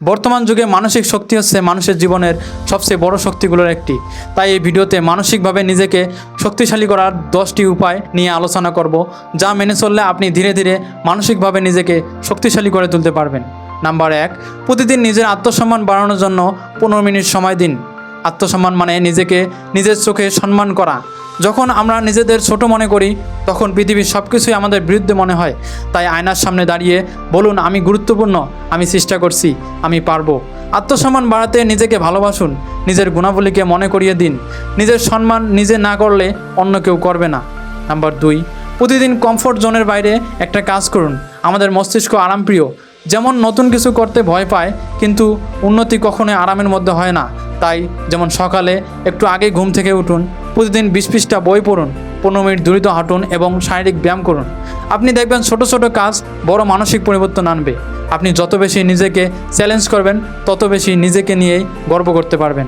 বর্তমান যুগে মানসিক শক্তি হচ্ছে মানুষের জীবনের সবচেয়ে বড় শক্তিগুলোর একটি। তাই এই ভিডিওতে মানসিকভাবে নিজেকে শক্তিশালী করার দশটি উপায় নিয়ে আলোচনা করব, যা মেনে চললে আপনি ধীরে ধীরে মানসিকভাবে নিজেকে শক্তিশালী করে তুলতে পারবেন। নাম্বার এক, প্রতিদিন নিজের আত্মসম্মান বাড়ানোর জন্য পনেরো মিনিট সময় দিন। আত্মসম্মান মানে নিজেকে নিজের চোখে সম্মান করা। যখন আমরা নিজেদের ছোট মনে করি, তখন পৃথিবীর সব কিছুই আমাদের বিরুদ্ধে মনে হয়। তাই আয়নার সামনে দাঁড়িয়ে বলুন, আমি গুরুত্বপূর্ণ, আমি চেষ্টা করছি, আমি পারব। আত্মসম্মান বাড়াতে নিজেকে ভালোবাসুন, নিজের গুণাবলীকে মনে করিয়ে দিন। নিজের সম্মান নিজে না করলে অন্য কেউ করবে না। নাম্বার দুই, প্রতিদিন কমফোর্ট জোনের বাইরে একটা কাজ করুন। আমাদের মস্তিষ্ক আরামপ্রিয়। যেমন নতুন কিছু করতে ভয় পায়, কিন্তু উন্নতি কখনোই আরামের মধ্যে হয় না। তাই যেমন সকালে একটু আগে ঘুম থেকে উঠুন প্রতিদিন বিশ পৃষ্ঠা বই পড়ুন, পনেরো মিনিট দ্রুত হাঁটুন এবং শারীরিক ব্যায়াম করুন। আপনি দেখবেন ছোট ছোট কাজ বড় মানসিক পরিবর্তন আনবে। আপনি যত বেশি নিজেকে চ্যালেঞ্জ করবেন, তত বেশি নিজেকে নিয়েই গর্ব করতে পারবেন।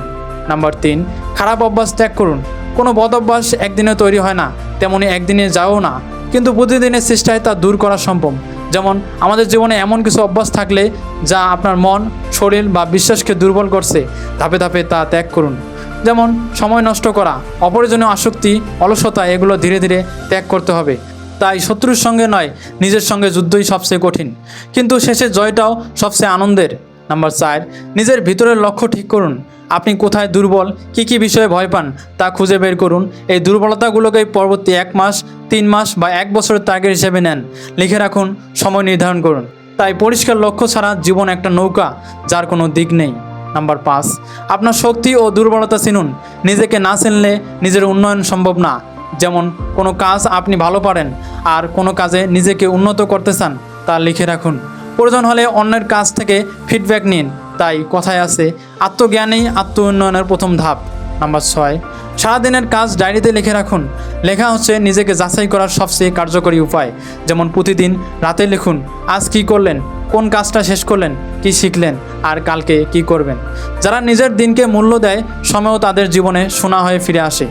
নাম্বার তিন, খারাপ অভ্যাস ত্যাগ করুন। কোনো বদ অভ্যাস একদিনে তৈরি হয় না, তেমনি একদিনে যাও না। কিন্তু প্রতিদিনের চেষ্টায় তা দূর করা সম্ভব। যেমন, আমাদের জীবনে এমন কিছু অভ্যাস থাকলে যা আপনার মন, শরীর বা বিশ্বাসকে দুর্বল করছে, ধাপে ধাপে তা ত্যাগ করুন। যেমন সময় নষ্ট করা অপরিজনীয় আসক্তি, অলসতা, এগুলো ধীরে ধীরে ত্যাগ করতে হবে। তাই শত্রুর সঙ্গে নয়, নিজের সঙ্গে যুদ্ধই সবচেয়ে কঠিন। কিন্তু শেষে জয়টাও সবচেয়ে আনন্দের। নাম্বার চার, নিজের ভিতরের লক্ষ্য ঠিক করুন। আপনি কোথায় দুর্বল, কী কী বিষয়ে ভয় পান, তা খুঁজে বের করুন। এই দুর্বলতাগুলোকে পরবর্তী এক মাস, তিন মাস বা এক বছরের টার্গেট হিসেবে নেন। লিখে রাখুন, সময় নির্ধারণ করুন। তাই পরিষ্কার লক্ষ্য ছাড়া জীবন একটা নৌকা, যার কোনো দিক নেই। নাম্বার পাঁচ, আপনার শক্তি ও দুর্বলতা চিনুন। নিজেকে না চিনলে নিজের উন্নয়ন সম্ভব না। যেমন, কোনো কাজ আপনি ভালো পারেন আর কোনো কাজে নিজেকে উন্নত করতে চান তা লিখে রাখুন। প্রয়োজন হলে অন্যের কাজ থেকে ফিডব্যাক নিন। তাই কথায় আছে, আত্মজ্ঞানেই আত্ম উন্নয়নের প্রথম ধাপ। নাম্বার ছয় সারাদিনের কাজ ডায়েরিতে লিখে রাখুন। লেখা হচ্ছে নিজেকে যাচাই করার সবচেয়ে কার্যকরী উপায়। যেমন প্রতিদিন রাতে লিখুন, আজ কি করলেন? কোন কাজটা শেষ করলেন? কি শিখলেন? আর কালকে কি করবেন? যারা নিজের দিনকে মূল্য দেয়, সময়ও তাদের জীবনে সোনা হয়ে ফিরে আসে।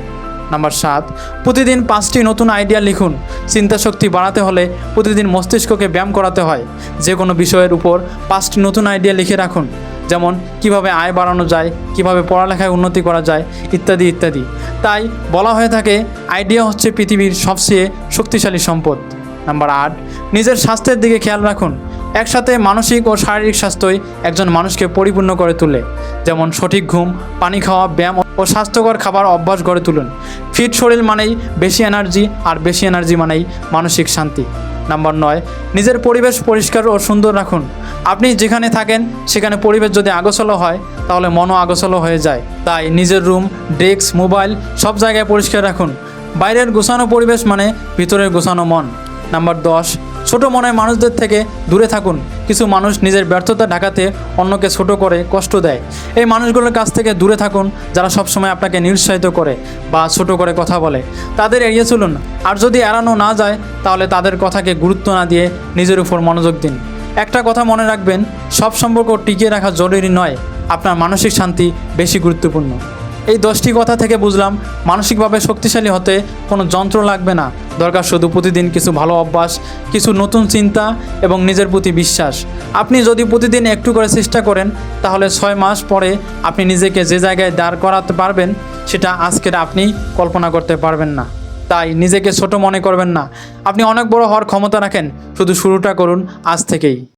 নাম্বার সাত, প্রতিদিন পাঁচটি নতুন আইডিয়া লিখুন। চিন্তা শক্তি বাড়াতে হলে প্রতিদিন মস্তিষ্ককে ব্যায়াম করাতে হয়। যে কোনো বিষয়ের উপর পাঁচটি নতুন আইডিয়া লিখে রাখুন। যেমন কীভাবে আয় বাড়ানো যায়, কীভাবে পড়ালেখায় উন্নতি করা যায়, ইত্যাদি ইত্যাদি। তাই বলা হয়ে থাকে আইডিয়া হচ্ছে পৃথিবীর সবচেয়ে শক্তিশালী সম্পদ। নাম্বার আট, নিজের স্বাস্থ্যের দিকে খেয়াল রাখুন। একসাথে মানসিক ও শারীরিক স্বাস্থ্যই একজন মানুষকে পরিপূর্ণ করে তোলে। যেমন সঠিক ঘুম, পানি খাওয়া, ব্যায়াম ও স্বাস্থ্যকর খাবার অভ্যাস গড়ে তুলুন। ফিট শরীর মানেই বেশি এনার্জি আর বেশি এনার্জি মানেই মানসিক শান্তি। নাম্বার নয়। নিজের পরিবেশ পরিষ্কার ও সুন্দর রাখুন। আপনি যেখানে থাকেন, সেখানে পরিবেশ যদি আগোছলো হয়, তাহলে মনও আগোছলো হয়ে যায়। তাই নিজের রুম, ডেস্ক, মোবাইল সব জায়গায় পরিষ্কার রাখুন। বাইরের গোছানো পরিবেশ মানে ভিতরের গোছানো মন। নাম্বার দশ ছোট মনের মানুষদের থেকে দূরে থাকুন। কিছু মানুষ নিজের ব্যর্থতা ঢাকাতে অন্যকে ছোট করে কষ্ট দেয়। এই মানুষগুলোর কাছ থেকে দূরে থাকুন, যারা সবসময় আপনাকে নিরুৎসাহিত করে বা ছোট করে কথা বলে। তাদের এড়িয়ে চলুন। আর যদি এড়ানো না যায়, তাহলে তাদের কথাকে গুরুত্ব না দিয়ে নিজের উপর মনোযোগ দিন। একটা কথা মনে রাখবেন, সব সম্পর্ক টিকিয়ে রাখা জরুরি নয়। আপনার মানসিক শান্তি বেশি গুরুত্বপূর্ণ। এই দশটি কথা থেকে বুঝলাম, মানসিকভাবে শক্তিশালী হতে কোনো যন্ত্র লাগবে না। দরকার শুধু প্রতিদিন কিছু ভালো অভ্যাস, কিছু নতুন চিন্তা এবং নিজের প্রতি বিশ্বাস। আপনি যদি প্রতিদিন একটু করে চেষ্টা করেন, তাহলে ছয় মাস পরে আপনি নিজেকে যে জায়গায় দাঁড় করাতে পারবেন, সেটা আজকের আপনি কল্পনা করতে পারবেন না। তাই নিজেকে ছোট মনে করবেন না। আপনি অনেক বড় হওয়ার ক্ষমতা রাখেন। শুধু শুরুটা করুন আজ থেকেই।